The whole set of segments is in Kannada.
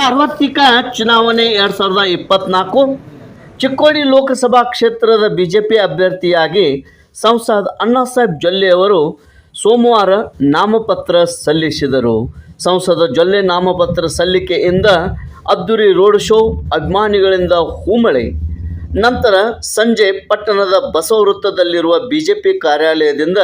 ಸಾರ್ವತ್ರಿಕ ಚುನಾವಣೆ ಎರಡು ಸಾವಿರದ ಇಪ್ಪತ್ನಾಲ್ಕು. ಚಿಕ್ಕೋಡಿ ಲೋಕಸಭಾ ಕ್ಷೇತ್ರದ ಬಿಜೆಪಿ ಅಭ್ಯರ್ಥಿಯಾಗಿ ಸಂಸದ ಅಣ್ಣಾ ಸಾಹೇಬ್ ಜೊಲ್ಲೆ ಅವರು ಸೋಮವಾರ ನಾಮಪತ್ರ ಸಲ್ಲಿಸಿದರು. ಸಂಸದ ಜೊಲ್ಲೆ ನಾಮಪತ್ರ ಸಲ್ಲಿಕೆಯಿಂದ ಅದ್ದೂರಿ ರೋಡ್ ಶೋ, ಅಭಿಮಾನಿಗಳಿಂದ ಹೂಮಳೆ. ನಂತರ ಸಂಜೆ ಪಟ್ಟಣದ ಬಸವ ವೃತ್ತದಲ್ಲಿರುವ ಬಿಜೆಪಿ ಕಾರ್ಯಾಲಯದಿಂದ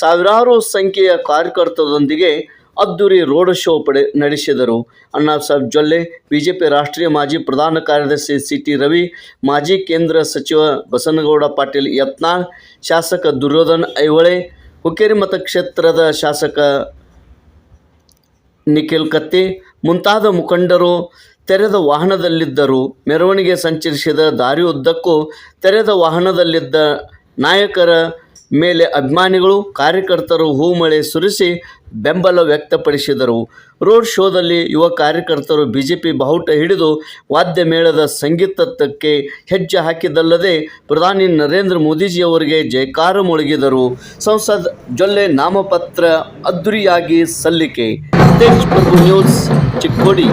ಸಾವಿರಾರು ಸಂಖ್ಯೆಯ ಕಾರ್ಯಕರ್ತರೊಂದಿಗೆ ಅದ್ದೂರಿ ರೋಡ್ ಶೋ ಪಡೆ ನಡೆಸಿದರು. ಅಣ್ಣಾ ಸಾಹೇಬ್ ಜೊಲ್ಲೆ, ಬಿಜೆಪಿ ರಾಷ್ಟ್ರೀಯ ಮಾಜಿ ಪ್ರಧಾನ ಕಾರ್ಯದರ್ಶಿ ಸಿ ಟಿ ರವಿ, ಮಾಜಿ ಕೇಂದ್ರ ಸಚಿವ ಬಸನಗೌಡ ಪಾಟೀಲ್ ಯತ್ನಾಳ್, ಶಾಸಕ ದುರ್ಯೋಧನ್ ಐಹೊಳೆ, ಹುಕ್ಕೇರಿ ಮತಕ್ಷೇತ್ರದ ಶಾಸಕ ನಿಖಿಲ್ ಕತ್ತಿ, ಮುಂತಾದ ಮುಖಂಡರು ತೆರೆದ ವಾಹನದಲ್ಲಿದ್ದರು. ಮೆರವಣಿಗೆ ಸಂಚರಿಸಿದ ದಾರಿಯುದ್ದಕ್ಕೂ ತೆರೆದ ವಾಹನದಲ್ಲಿದ್ದ ನಾಯಕರ ಮೇಲೆ ಅಭಿಮಾನಿಗಳು, ಕಾರ್ಯಕರ್ತರು ಹೂಮಳೆ ಸುರಿಸಿ ಬೆಂಬಲ ವ್ಯಕ್ತಪಡಿಸಿದರು. ರೋಡ್ ಶೋದಲ್ಲಿ ಯುವ ಕಾರ್ಯಕರ್ತರು ಬಿಜೆಪಿ ಬಾವುಟ ಹಿಡಿದು ವಾದ್ಯ ಮೇಳದ ಸಂಗೀತಕ್ಕೆ ಹೆಜ್ಜೆ ಹಾಕಿದ್ದಲ್ಲದೆ ಪ್ರಧಾನಿ ನರೇಂದ್ರ ಮೋದಿಜಿಯವರಿಗೆ ಜಯಕಾರ ಮೊಳಗಿದರು. ಸಂಸದ್ ಜೊಲ್ಲೆ ನಾಮಪತ್ರ ಅದ್ದೂರಿಯಾಗಿ ಸಲ್ಲಿಕೆ. ಪ್ರಭು ನ್ಯೂಸ್, ಚಿಕ್ಕೋಡಿ.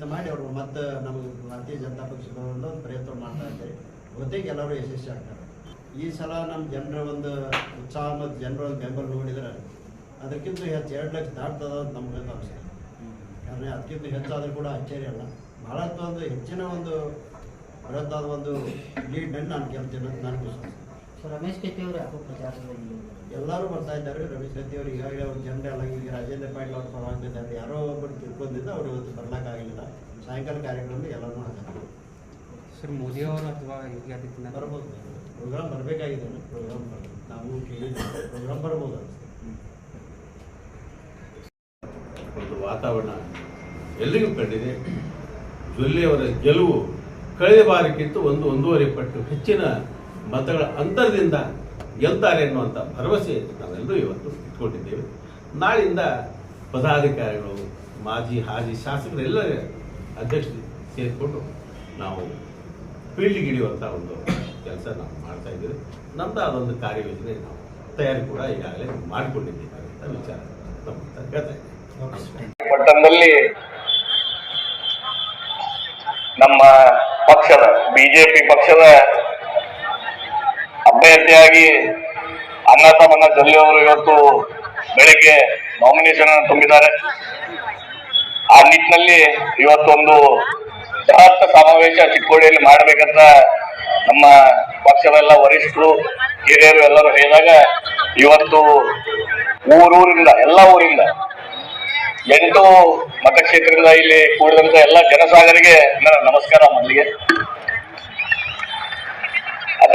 ಪ್ರಯತ್ನ ಮಾಡಿ ಅವರು ಮತ್ತೆ ನಮಗೆ ಭಾರತೀಯ ಜನತಾ ಪಕ್ಷದವರಿಂದ ಒಂದು ಪ್ರಯತ್ನ ಮಾಡ್ತಾ ಇದ್ದಾರೆ. ಬಹುತೇಕ ಎಲ್ಲರೂ ಯಶಸ್ವಿ ಆಗ್ತಾರೆ. ಈ ಸಲ ನಮ್ಮ ಜನರ ಒಂದು ಉತ್ಸಾಹ ಮತ್ತು ಜನರ ಒಂದು ಬೆಂಬಲ ನೋಡಿದ್ರೆ ಅದಕ್ಕಿಂತ ಹೆಚ್ಚು ಎರಡು ಲಕ್ಷ ದಾಟ್ತದ ಅಂತ ನಮ್ಗೆ ಅನಿಸ್ತದೆ ಕಾರಣ ಅದಕ್ಕಿಂತ ಹೆಚ್ಚಾದರೂ ಕೂಡ ಆಶ್ಚರ್ಯ ಅಲ್ಲ. ಭಾಳ ಒಂದು ಹೆಚ್ಚಿನ ಒಂದು ಬೃಹತ್ತಾದ ಒಂದು ಲೀಡ್ನಲ್ಲಿ ನಾನು ಗೆಲ್ತೇನೆ ಅಂತ ನನಗೆ ವಿಶ್ವಾಸ ರಮೇಶ್ ಕತ್ತಿ ಅವರು ಯಾಕೋ ಪ್ರಚಾರ ಎಲ್ಲರೂ ಬರ್ತಾ ಇದ್ದಾರೆ. ರಮೇಶ್ ಕತ್ತಿ ಅವರು ಈಗಾಗಲೇ ಅವ್ರ ಜನರೆಲ್ಲ ಈಗ ರಾಜೇಂದ್ರ ಪಾಟೀಲ್ ಅವ್ರ ಪರವಾಗಿದ್ದಾರೆ ಯಾರೋ ಒಬ್ಬರು ತಿಳ್ಕೊಂಡಿದ್ದ ಅವರು ಇವತ್ತು ಬರ್ಲಕ್ಕಾಗಲಿಲ್ಲ ಸಾಯಂಕಾಲ ಕಾರ್ಯಕ್ರಮ ಎಲ್ಲರೂ ಹಾಕಿದ್ರು ಸರ್ ಮೋದಿ ಅವರು ಅಥವಾ ಯೋಗಿ ಆದಿತ್ಯನಾಥ್? ಬರ್ಬೋದು. ಪ್ರೋಗ್ರಾಮ್ ಬರಬೇಕಾಗಿದೆ. ಪ್ರೋಗ್ರಾಮ್ ಬರ್ಬೋದು ನಾವು ಕೇಳಿದ್ವಿ ಪ್ರೋಗ್ರಾಮ್ ಬರ್ಬೋದು ಒಂದು ವಾತಾವರಣ ಎಲ್ಲಿಗೂ ಕಂಡಿದೆ? ಅವರ ಗೆಲುವು ಕಳೆದ ಬಾರಿಗಿಂತ ಒಂದು ಒಂದೂವರೆ ಪಟ್ಟು ಹೆಚ್ಚಿನ ಮತಗಳ ಅಂತರದಿಂದ ಗೆಲ್ತಾರೆ ಅನ್ನುವಂಥ ಭರವಸೆ ನಾವೆಲ್ಲರೂ ಇವತ್ತು ಇಟ್ಕೊಂಡಿದ್ದೇವೆ. ನಾಳಿಂದ ಪದಾಧಿಕಾರಿಗಳು ಮಾಜಿ ಹಾಜಿ ಶಾಸಕರೆಲ್ಲ ಅಧ್ಯಕ್ಷ ಸೇರಿಕೊಂಡು ನಾವು ಫೀಲ್ಡ್ಗೆ ಹಿಡಿಯುವಂಥ ಒಂದು ಕೆಲಸ ನಾವು ಮಾಡ್ತಾ ಇದ್ದೇವೆ. ನಮ್ಮದು ಅದೊಂದು ಕಾರ್ಯಯೋಜನೆ ನಾವು ತಯಾರಿ ಕೂಡ ಈಗಾಗಲೇ ಮಾಡಿಕೊಂಡಿದ್ದೇವೆ ಅಂತ ವಿಚಾರ ನಮ್ಮ ಹೇಳ್ತಾ ಪಟ್ಟಣದಲ್ಲಿ ನಮ್ಮ ಪಕ್ಷದ ಬಿಜೆಪಿ ಪಕ್ಷದ ಅಭ್ಯರ್ಥಿಯಾಗಿ ಅನ್ನತಮ್ಮನ ಜಲ್ಲಿ ಅವರು ಇವತ್ತು ಬೆಳಿಗ್ಗೆ ನಾಮಿನೇಷನ್ ಅನ್ನು ತುಂಬಿದ್ದಾರೆ. ಆ ನಿಟ್ಟಿನಲ್ಲಿ ಇವತ್ತೊಂದು ಬೃಹತ್ ಸಮಾವೇಶ ಚಿಕ್ಕೋಡಿಯಲ್ಲಿ ಮಾಡಬೇಕಂತ ನಮ್ಮ ಪಕ್ಷದ ವರಿಷ್ಠರು, ಹಿರಿಯರು ಎಲ್ಲರೂ ಹೇಳಿದಾಗ ಇವತ್ತು ಊರೂರಿಂದ, ಎಲ್ಲ ಊರಿಂದ ಎಂಟು ಮತಕ್ಷೇತ್ರದಿಂದ ಇಲ್ಲಿ ಕೂಡಿದಂತ ಎಲ್ಲ ಜನಸಾಗರಿಗೆ ನಮಸ್ಕಾರ ಅದರ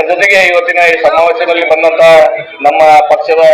ಜೊತೆಗೆ ಇವತ್ತಿನ ಈ ಸಮಾವೇಶದಲ್ಲಿ ಬಂದಂತ ನಮ್ಮ ಪಕ್ಷದ